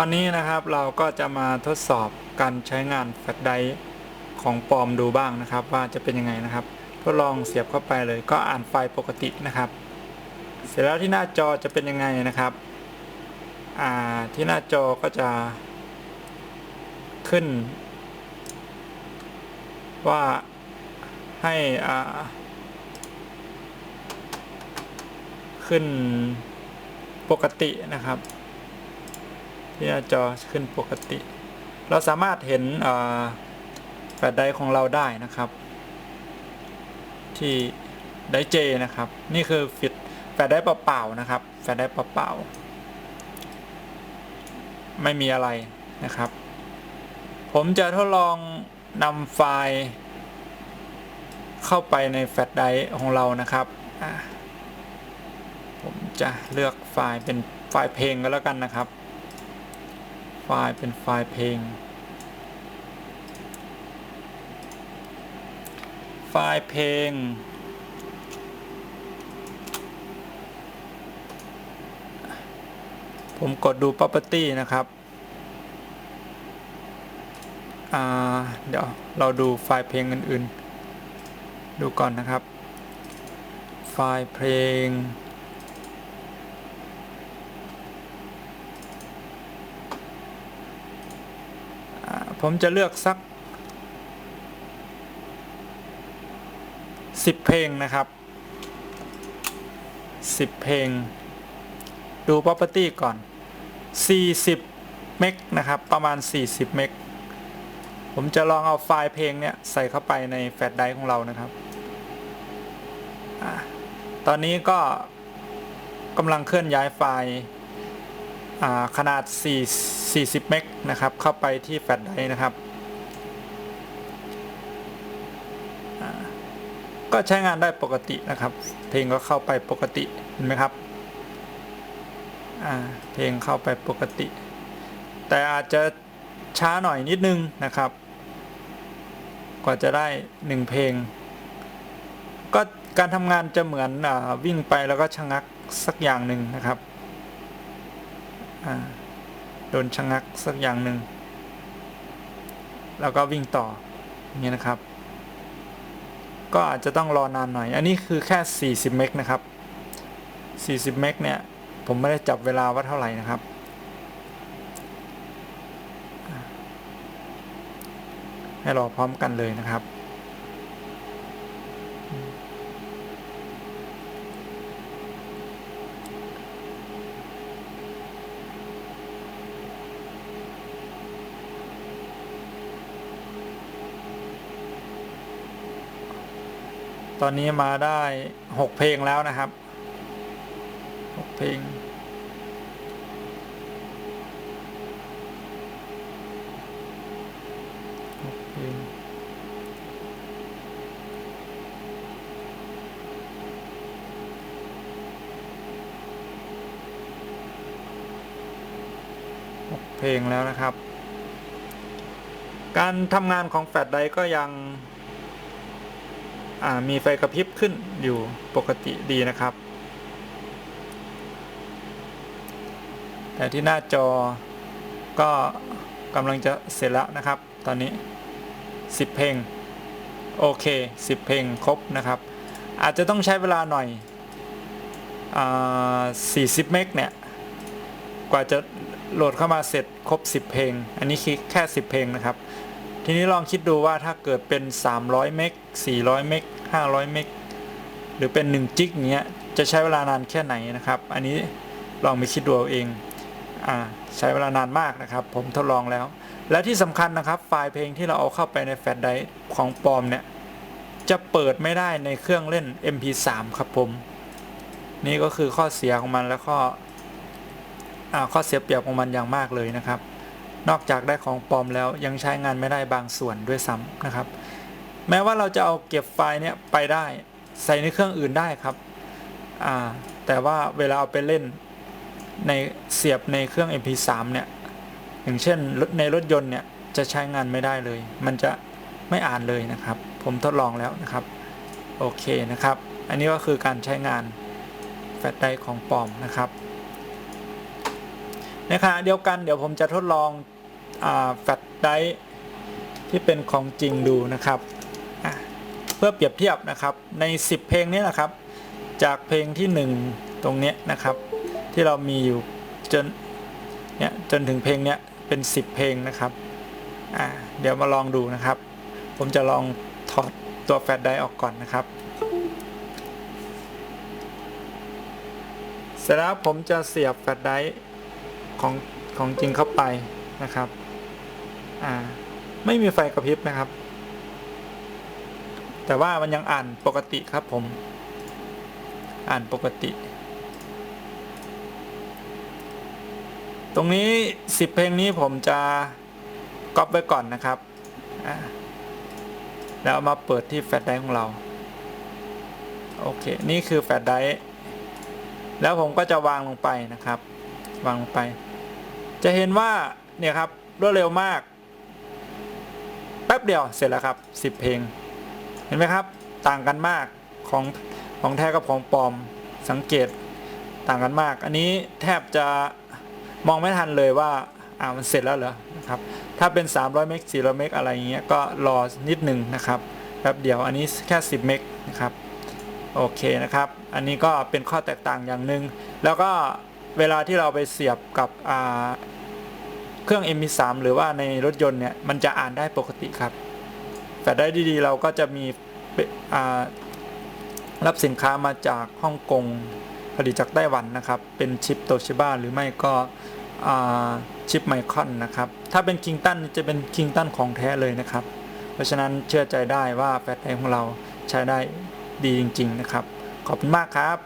ตอนนี้นะครับเราก็จะมาทดสอบการใช้งานแฟลชไดร์ของปลอมดูบ้างนะครับ ว่าจะเป็นยังไงนะครับทดลองเสียบเข้าไปเลย ก็อ่านไฟล์ปกตินะครับ เสร็จแล้วที่หน้าจอจะเป็นยังไงนะครับอ่าที่หน้าจอก็จะขึ้น ว่าให้อ่าขึ้นปกตินะครับ ที่หน้าจอขึ้นปกติ เราสามารถเห็นแฟลชไดร์ของเราได้นะครับ ที่ไดเจนะครับ นี่คือฟิตแฟลชไดร์เปล่าๆนะครับ แฟลชไดร์เปล่าๆไม่มีอะไรนะครับ ผมจะทดลองนำไฟล์เข้าไปในแฟลชไดร์ของเรานะครับผมจะเลือกไฟล์เป็นไฟล์เพลงก็แล้วกันนะครับ ไฟล์เป็นไฟล์เพลง ไฟล์เพลง ผมกดดู property นะครับอ่าเดี๋ยวเราดูไฟล์เพลงอื่น ๆ ดูก่อนนะครับ ไฟล์เพลง ผมจะเลือกสัก 10 เพลงนะครับ 10 เพลง ดู property ก่อน 40 เมกนะครับ ประมาณ 40 เมกผมจะลองเอาไฟล์เพลงเนี่ยใส่เข้าไปในแฟลชไดร์ของเรานะครับอตอนนี้ก็กำลังเคลื่อนย้ายไฟล์ ขนาด4 40 เมกนะครับ เข้าไปที่แฟลชไดรฟ์นะครับ ก็ใช้งานได้ปกตินะครับ เพลงก็เข้าไปปกติ เห็นไหมครับ เพลงเข้าไปปกติ แต่อาจจะช้าหน่อยนิดนึงนะครับ กว่าจะได้หนึ่งเพลง ก็การทำงานจะเหมือนอวิ่งไปแล้วก็ชะงักสักอย่างหนึ่งนะครับ โดนชะงักสักอย่างหนึ่ง แล้วก็วิ่งต่ออย่างนี้นะครับ ก็อาจจะต้องรอนานหน่อย อันนี้คือแค่ 40 เมกนะครับ 40 เมกเนี่ย ผมไม่ได้จับเวลาว่าเท่าไหร่นะครับ ให้รอพร้อมกันเลยนะครับ ตอนนี้มาได้6เพลงแล้วนะครับ6เพลงเพลงหกเพลงแล้วนะครับ การทำงานของแฟลชไดรฟ์ก็ยัง มีไฟกระพริบขึ้นอยู่ปกติดีนะครับ แต่ที่หน้าจอก็กำลังจะเสร็จแล้วนะครับ ตอนนี้ 10 เพลง โอเค 10 เพลงครบนะครับ อาจจะต้องใช้เวลาหน่อยอ่า40 เมกเนี่ย กว่าจะโหลดเข้ามาเสร็จครบ 10 เพลง อันนี้คือแค่ 10 เพลงนะครับ ทีนี้ลองคิดดูว่าถ้าเกิดเป็น 300 เมก 400 เมก 500 เมก หรือเป็น 1 จิกเงี้ย จะใช้เวลานานแค่ไหนนะครับ อันนี้ลองไปคิดดูเอาเอง อ่า ใช้เวลานานมากนะครับ ผมทดลองแล้ว และที่สำคัญนะครับ ไฟล์เพลงที่เราเอาเข้าไปในแฟลชไดรฟ์ของปลอมเนี่ย จะเปิดไม่ได้ในเครื่องเล่น MP3 ครับผม นี่ก็คือข้อเสียของมันแล้วก็อ่า ข้อเสียเปรียบของมันอย่างมากเลยนะครับ นอกจากได้ของปลอมแล้วยังใช้งานไม่ได้บางส่วนด้วยซ้ำนะครับ แม้ว่าเราจะเอาเก็บไฟล์เนี้ยไปได้ใส่ในเครื่องอื่นได้ครับอ่าแต่ว่าเวลาเอาไปเล่นในเสียบในเครื่อง MP3 เนี่ยอย่างเช่นรถในรถยนต์เนี่ยจะใช้งานไม่ได้เลย มันจะไม่อ่านเลยนะครับ ผมทดลองแล้วนะครับ โอเคนะครับ อันนี้ก็คือการใช้งานแฟลชไดรฟ์ของปลอมนะครับในขณะเดียวกันเดี๋ยวผมจะทดลอง แฟลชไดร์ที่เป็นของจริงดูนะครับ เพื่อเปรียบเทียบนะครับใน 10 เพลงนี้นะครับ จากเพลงที่ 1 ตรงนี้นะครับ ที่เรามีอยู่จนเนี่ยจนถึงเพลงเนี้ยเป็น 10 เพลงนะครับเดี๋ยวมาลองดูนะครับ ผมจะลองถอดตัวแฟลชไดร์ออกก่อนนะครับเสร็จแล้วผมจะเสียบแฟลชไดร์ของของจริงเข้าไปนะครับ อ่า ไม่มีไฟกระพริบนะครับ แต่ว่ามันยังอ่านปกติครับผม อ่านปกติ ตรงนี้10เพลงนี้ผมจะก๊อปไว้ก่อนนะครับแล้วมาเปิดที่แฟลชไดรฟ์ของเรา โอเค นี่คือแฟลชไดรฟ์แล้วผมก็จะวางลงไปนะครับ วางลงไป จะเห็นว่าเนี่ยครับรวดเร็วมาก ป๊บเดียวเสร็จแล้วครับ 10 เพลง เห็นไหมครับ ต่างกันมากของของแท้กับของปลอมสังเกตต่างกันมาก อันนี้แทบจะมองไม่ทันเลยว่าอ่ามันเสร็จแล้วเหรอนะครับถ้าเป็น 300 เมก 400 เมกอะไรอย่างเงี้ยก็รอนิดหนึ่งนะครับแป๊บเดียวอันนี้แค่ 10 เมกนะครับโอเคนะครับ อันนี้ก็เป็นข้อแตกต่างอย่างหนึ่งแล้วก็เวลาที่เราไปเสียบกับอ่า เครื่อง MP3 หรือว่าในรถยนต์เนี่ยมันจะอ่านได้ปกติครับ แต่ได้ดีๆเราก็จะมีรับสินค้ามาจากฮ่องกงผลิตจากไต้หวันนะครับ เป็นชิปโตชิบ้าหรือไม่ก็ชิปไมคอนนะครับ ถ้าเป็นคิงตันจะเป็นคิงตันของแท้เลยนะครับ เพราะฉะนั้นเชื่อใจได้ว่าแฟลชไดรฟ์ของเราใช้ได้ดีจริง ๆ นะครับ ขอบคุณมากครับ